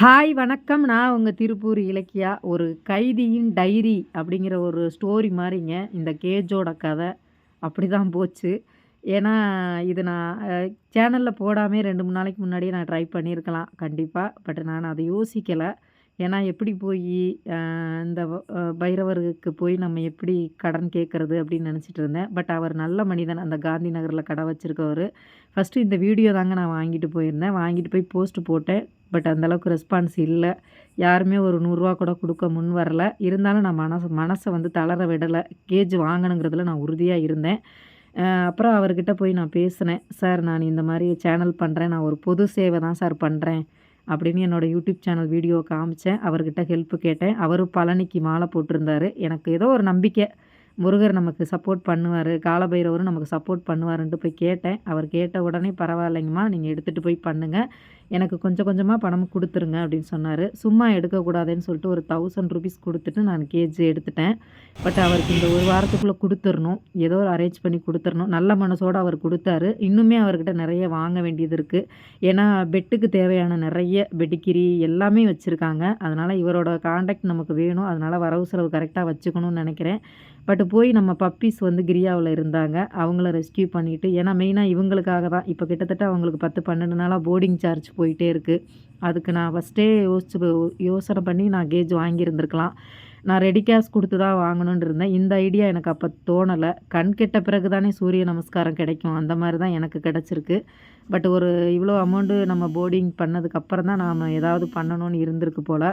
Hi வணக்கம். நான் உங்கள் திருப்பூர் இலக்கியா. ஒரு கைதியின் டைரி அப்படிங்கிற ஒரு ஸ்டோரி மாதிரிங்க. இந்த கேஜோட கதை. அப்படி தான் போச்சு. ஏன்னா இது நான் சேனலில் போடாமல் ரெண்டு மூணு நாளைக்கு முன்னாடியே நான் ட்ரை பண்ணியிருக்கலாம். கண்டிப்பாக பட் நான் அதை யோசிக்கலை. ஏன்னா எப்படி போய் இந்த பைரவருக்கு போய் நம்ம எப்படி கடன் கேட்குறது அப்படின்னு நினச்சிட்டு இருந்தேன். பட் அவர் நல்ல மனிதன். அந்த காந்தி நகரில் கடை வச்சுருக்கவர். ஃபஸ்ட்டு இந்த வீடியோ தாங்க நான் வாங்கிட்டு போயிருந்தேன். வாங்கிட்டு போய் போஸ்ட்டு போட்டேன். பட் அந்தளவுக்கு ரெஸ்பான்ஸ் இல்லை. யாருமே ஒரு நூறுரூவா கூட கொடுக்க முன் வரல. இருந்தாலும் நான் மனசு மனசை வந்து தளர விடலை. கேஜ் வாங்கணுங்கிறதுல நான் உறுதியாக இருந்தேன். அப்புறம் அவர்கிட்ட போய் நான் பேசினேன். சார் நான் இந்த மாதிரி சேனல் பண்ணுறேன் நான் ஒரு பொது சேவை தான் சார் பண்ணுறேன் அப்படின்னு என்னோடய யூடியூப் சேனல் வீடியோ காமிச்சேன். அவர்கிட்ட ஹெல்ப் கேட்டேன். அவரும் பழனிக்கு மாலை போட்டிருந்தாரு. எனக்கு ஏதோ ஒரு நம்பிக்கை. முருகர் நமக்கு சப்போர்ட் பண்ணுவார் காலபைரவரும் நமக்கு சப்போர்ட் பண்ணுவாருன்ட்டு போய் கேட்டேன். அவர் கேட்ட உடனே பரவாயில்லைங்கம்மா நீங்கள் எடுத்துகிட்டு போய் பண்ணுங்கள் எனக்கு கொஞ்சம் கொஞ்சமாக பணம் கொடுத்துருங்க அப்படின்னு சொன்னார். சும்மா எடுக்கக்கூடாதுன்னு சொல்லிட்டு ஒரு தௌசண்ட் ருபீஸ் கொடுத்துட்டு நான் கேஜி எடுத்துட்டேன். பட் அவருக்கு இந்த ஒரு வாரத்துக்குள்ளே கொடுத்துடணும் ஏதோ ஒரு அரேஞ்ச் பண்ணி கொடுத்துடணும் நல்ல மனசோடு அவர் கொடுத்தாரு. இன்னுமே அவர்கிட்ட நிறைய வாங்க வேண்டியது இருக்குது ஏன்னா பெட்டுக்கு தேவையான நிறைய பெடிக்கிரி எல்லாமே வச்சுருக்காங்க. அதனால் இவரோட காண்டாக்ட் நமக்கு வேணும். அதனால் வரவு செலவு கரெக்டாக வச்சுக்கணும்னு நினைக்கிறேன். பட் போய் நம்ம பப்பீஸ் வந்து கிரியாவில் இருந்தாங்க. அவங்கள ரெஸ்கியூ பண்ணிவிட்டு ஏன்னா மெயினாக இவங்களுக்காக தான். இப்போ கிட்டத்தட்ட அவங்களுக்கு பத்து பன்னெண்டு நாளாக போர்டிங் சார்ஜ் போயிட்டே இருக்குது அதுக்கு நான் ஃபஸ்ட்டே யோசிச்சு யோசனை பண்ணி நான் கேஜ் வாங்கியிருந்துருக்கலாம். நான் ரெடி கேஷ் கொடுத்து தான் வாங்கணுன்னு இருந்தேன். இந்த ஐடியா எனக்கு அப்போ தோணலை. கண் கெட்ட பிறகு தானே சூரிய நமஸ்காரம் கிடைக்கும். அந்த மாதிரி தான் எனக்கு கிடச்சிருக்கு. பட் ஒரு இவ்வளோ அமௌண்ட்டு நம்ம போர்டிங் பண்ணதுக்கப்புறம் தான் நாம் ஏதாவது பண்ணணும்னு இருந்திருக்கு போல்.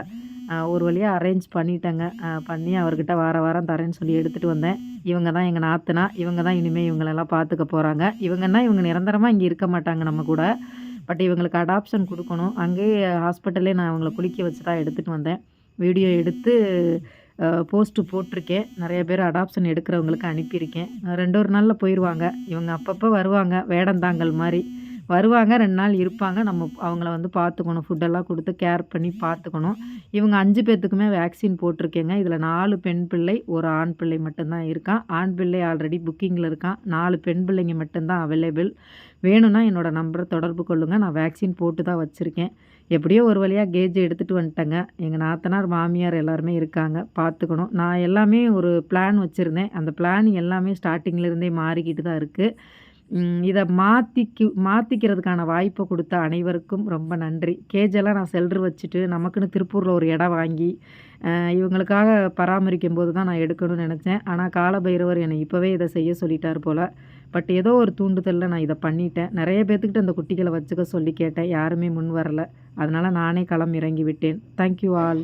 ஒரு வழியாக அரேஞ்ச் பண்ணிட்டேங்க. பண்ணி அவர்கிட்ட வார வாரம் தரேன்னு சொல்லி எடுத்துகிட்டு வந்தேன். இவங்க தான் எங்கள் நாத்துனா. இவங்க தான் இனிமேல் இவங்களெல்லாம் பார்த்துக்க போகிறாங்க இவங்கன்னா இவங்க நிரந்தரமாக இங்கே இருக்க மாட்டாங்க நம்ம கூட. பட் இவங்களுக்கு அடாப்ஷன் கொடுக்கணும். அங்கேயே ஹாஸ்பிட்டல்லே நான் அவங்கள குளிக்க வச்சு தான் எடுத்துகிட்டு வந்தேன். வீடியோ எடுத்து போஸ்ட்டு போட்டிருக்கேன். நிறைய பேர் அடாப்ஷன் எடுக்கிறவங்களுக்கு அனுப்பியிருக்கேன். ரெண்டு ஒரு நாளில் போயிடுவாங்க இவங்க அப்பப்போ வருவாங்க. வேடந்தாங்கல் மாதிரி. வருவாங்க ரெண்டு நாள் இருப்பாங்க. நம்ம அவங்கள வந்து பார்த்துக்கணும் ஃபுட்டெல்லாம் கொடுத்து கேர் பண்ணி பார்த்துக்கணும் இவங்க அஞ்சு பேர்த்துக்குமே வேக்சின் போட்டிருக்கேங்க. இதில் நாலு பெண் பிள்ளை ஒரு ஆண் பிள்ளை மட்டும்தான் இருக்கான் ஆண் பிள்ளை ஆல்ரெடி புக்கிங்கில் இருக்கான் நாலு பெண் பிள்ளைங்க மட்டும்தான் அவைலபிள் வேணும்னா என்னோடய நம்பரை தொடர்பு கொள்ளுங்கள் நான் வேக்சின் போட்டு தான் வச்சுருக்கேன். எப்படியோ ஒரு வழியாக கேஜ் எடுத்துகிட்டு வந்துட்டேங்க. எங்கள் நாத்தனார் மாமியார் எல்லாருமே இருக்காங்க. பார்த்துக்கணும் நான் எல்லாமே ஒரு பிளான் வச்சுருந்தேன். அந்த பிளான் எல்லாமே ஸ்டார்டிங்லேருந்தே மாறிக்கிட்டு தான் இருக்குது இதை மாற்றிக்கு மாற்றிக்கிறதுக்கான வாய்ப்பை கொடுத்த அனைவருக்கும் ரொம்ப நன்றி. கேஜெல்லாம் நான் செல்ரு வச்சுட்டு நமக்குன்னு திருப்பூரில் ஒரு இடம் வாங்கி இவங்களுக்காக பராமரிக்கும் போது தான் நான் எடுக்கணும்னு நினச்சேன். ஆனால் காலபைரவர் என்னை இப்போவே இதை செய்ய சொல்லிட்டார் போல். பட் ஏதோ ஒரு தூண்டுதலில் நான் இதை பண்ணிட்டேன். நிறைய பேர்த்துக்கிட்ட அந்த குட்டிகளை வச்சுக்க சொல்லி கேட்டேன். யாருமே முன் வரலை. அதனால் நானே களம் இறங்கி விட்டேன். Thank you all